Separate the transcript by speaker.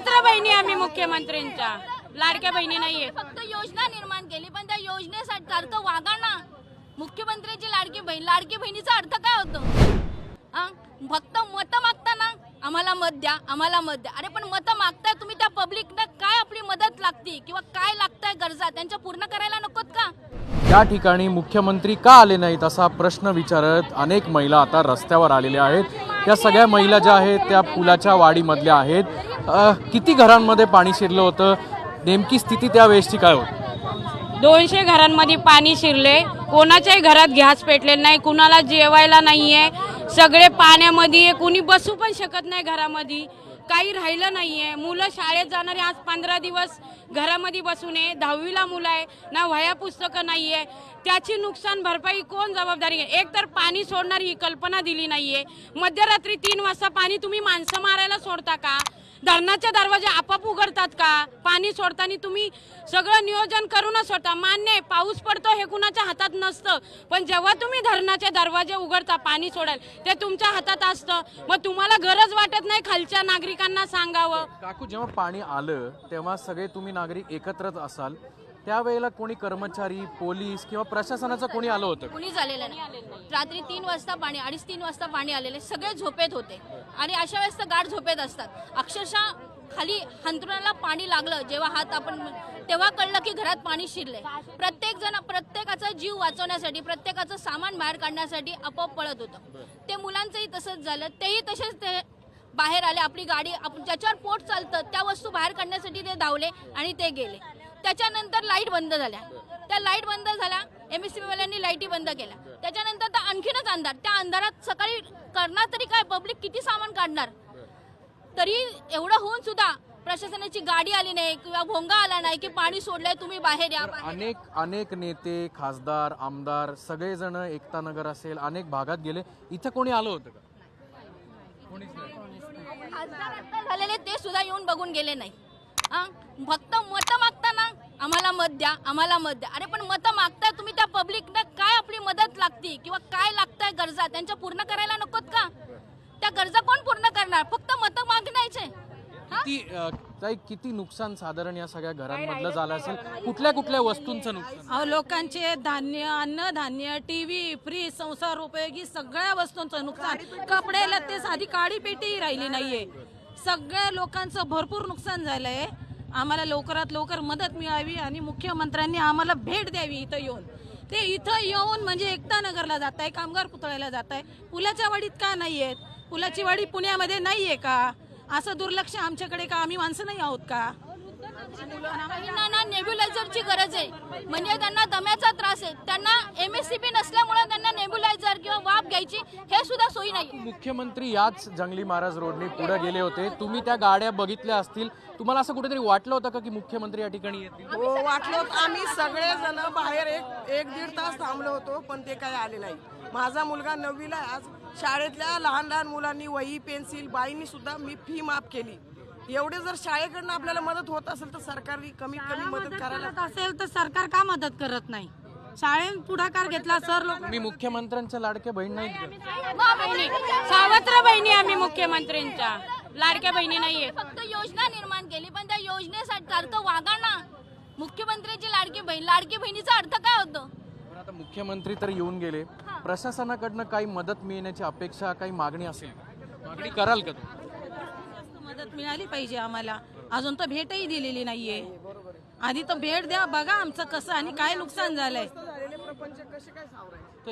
Speaker 1: सावत्र बहिणी आम्ही मुख्यमंत्र्यांच्या. लाडक्या बहिणी नाहीये.
Speaker 2: फक्त योजना निर्माण केली पण त्या योजनेसाठी सारखं वागा ना. मुख्यमंत्र्याची लाडकी बहीण लाडकी बहिणीचा अर्थ काय होतो? आ? फक्त मत मागताना आम्हाला मत द्या आम्हाला मत द्या. अरे पण मत मागताय तुम्ही त्या पब्लिकनं काय आपली मदत लागती? किंवा काय लागताय गरजा? त्यांच्या पूर्ण करायला नकोत का?
Speaker 3: त्या ठिकाणी मुख्यमंत्री का आले नाहीत असा प्रश्न विचारत अनेक महिला आता रस्त्यावर आलेल्या आहेत. या सगळ्या महिला ज्या आहेत त्या पुलाच्या वाडीमधल्या आहेत. किती घरांमध्ये पाणी शिरलं होतं? नेमकी स्थिती त्यावेळेसची काय होती?
Speaker 1: दोनशे घरांमध्ये पाणी शिरले. कोणाच्याही घरात गॅस पेटले नाही कुणाला जेवायला नाही आहे सगळे पाण्यामध्ये आहे. कुणी बसू पण शकत नाही घरामध्ये. काही राहिलं नाही आहे मुलं शाळेत जाणारे आज पंधरा दिवस घरामध्ये बसून आहे. दहावीला मुलं आहे. ना वह्या पुस्तकं नाही आहे त्याची नुकसान भरपाई कोण जबाबदारी आहे एक तर पाणी सोडणारी ही कल्पना दिली नाही आहे मध्यरात्री तीन वाजता पाणी तुम्ही माणसं मारायला सोडता का? धरणाचे दरवाजे आपाप उघडतात का? पाणी सोडताना तुम्ही सगळं नियोजन करूनच सोडता. मान्य आहे पाऊस पडतो हे कुणाच्या हातात नसतं. पण जेव्हा तुम्ही धरणाचे दरवाजे उघडता पाणी सोडायला ते तुमच्या हातात असतं. मग तुम्हाला गरज वाटत नाही खालच्या नागरिकांना सांगावं?
Speaker 3: काकू जेव्हा पाणी आलं तेव्हा सगळे तुम्ही नागरिक एकत्रच असाल. त्यावेळेला कोणी कर्मचारी पोलीस किंवा प्रशासनाचं कोणी आलं होतं?
Speaker 2: कुणी झालेलं नाही. रात्री तीन वाजता पाणी अडीच तीन वाजता पाणी आलेले सगळे झोपेत होते. आणि अशा वेळेस तर गाढ झोपेत असतात. अक्षरशः खाली हंतरुणाला पाणी लागलं जेव्हा हात आपण तेव्हा कळलं की घरात पाणी शिरले प्रत्येक जण प्रत्येकाचा जीव वाचवण्यासाठी प्रत्येकाचं सामान बाहेर काढण्यासाठी आपोआप पळत होतं. ते मुलांचंही तसंच झालं. तेही तसेच ते बाहेर आले. आपली गाडी आपण ज्याच्यावर पोट चालतं त्या वस्तू बाहेर काढण्यासाठी ते धावले आणि ते गेले. त्याच्यानंतर लाइट बंद झाल्या. त्या लाइट बंद झाल्या एम एस वाल्यांनी लाईटी बंद केल्या. त्याच्यानंतर तर आणखीनच अंधार. त्या अंधारात सकाळी करणार तरी काय? पब्लिक किती सामान काढणार? तरी एवढं होऊन सुद्धा प्रशासनाची गाडी आली नाही किंवा भोंगा आला नाही की पाणी सोडलंय तुम्ही बाहेर या.
Speaker 3: अनेक अनेक नेते खासदार आमदार सगळेजण एकता नगर असेल अनेक भागात गेले. इथं कोणी आलं होतं का? कोणीच नाही.
Speaker 2: खासदार आता झालेले ते सुद्धा येऊन बघून गेले नाही? फक्त मत मागताना आम्हाला मत द्या आम्हाला मत द्या. अरे पण मत मागताय तुम्ही त्या पब्लिकनं काय आपली मदत लागती? किंवा काय लागताय गरजा? त्यांच्या पूर्ण करायला नकोत का? त्या गरजा कोण पूर्ण करणार? फक्त मत मागण्याचे?
Speaker 3: किती किती नुकसान साधारण या सगळ्या घरांमधलं झालं असेल? कुठल्या कुठल्या वस्तूंचं नुकसान?
Speaker 4: अहो लोकांचे धान्य अन्नधान्य टीव्ही फ्रीज संसार उपयोगी सगळ्या वस्तूंचं नुकसान. कपडे लत्ते साधी काळी पेटीही राहिली नाहीये. सगळ्या लोकांचं भरपूर नुकसान झालंय. आम्हाला लवकरात लवकर मदत मिळावी आणि मुख्यमंत्र्यांनी आम्हाला भेट द्यावी इथं येऊन. ते इथं येऊन म्हणजे एकता नगरला जात आहे कामगार पुतळ्याला जात आहे पुलाच्या वाडीत का नाही आहेत पुलाची वाडी पुण्यामध्ये नाहीये का? असं दुर्लक्ष आमच्याकडे का? आम्ही माणसं नाही आहोत का?
Speaker 2: त्यांना नेब्युलायझरची गरज आहे. म्हणजे त्यांना दम्याचा त्रास आहे. त्यांना एम एस सी नसल्यामुळे त्यांना नेब्युलायझर किंवा वाफ घ्यायची हे सुद्धा सोयी नाही
Speaker 3: मुख्यमंत्री याच जंगली महाराज रोडने पुढे गेले होते. तुम्ही त्या गाड्या बघितल्या असतील. तुम्हाला असं कुठेतरी वाटलं होतं का की मुख्यमंत्री या ठिकाणी येतील?
Speaker 5: हो वाटलं होतं. आम्ही सगळे जण बाहेर एक एक दीड तास थांबलो होतो पण ते काही आले नाही. माझा मुलगा नववीला. आज शाळेतल्या लहान लहान मुलांनी वही पेन्सिल बाईंनी सुद्धा मी फी माफ केली. एवढे जर शाळेकडनं आपल्याला मदत होत असेल तर सरकारने कमीत कमी मदत करायला
Speaker 4: असेल तर सरकार का मदत करत नाही? शाळेत पुढाकार घेतला सर लोक
Speaker 3: मी मुख्यमंत्र्यांच्या लाडक्या बहीण नाही.
Speaker 1: सावत्र बहिणी आम्ही मुख्यमंत्र्यांच्या. लाडक्या बहिणी नाहीये.
Speaker 2: फक्त योजना निर्माण केली पण त्या योजनेसाठी सारखं वागा ना. मुख्यमंत्र्याची लाडकी बहीण लाडकी बहिणीचा अर्थ काय होतो?
Speaker 3: पण आता मुख्यमंत्री तर येऊन गेले. प्रशासनाकडनं काही मदत मिळण्याची अपेक्षा काही मागणी असेल? का? मागणी कराल का तुम्ही?
Speaker 4: मदत मिळाली पाहिजे आम्हाला. अजून तर भेटही दिलेली नाहीये. आधी तर भेट द्या बघा आमचं कसं आणि काय नुकसान झालंय.
Speaker 5: प्रपंच कसे काय सावरायचे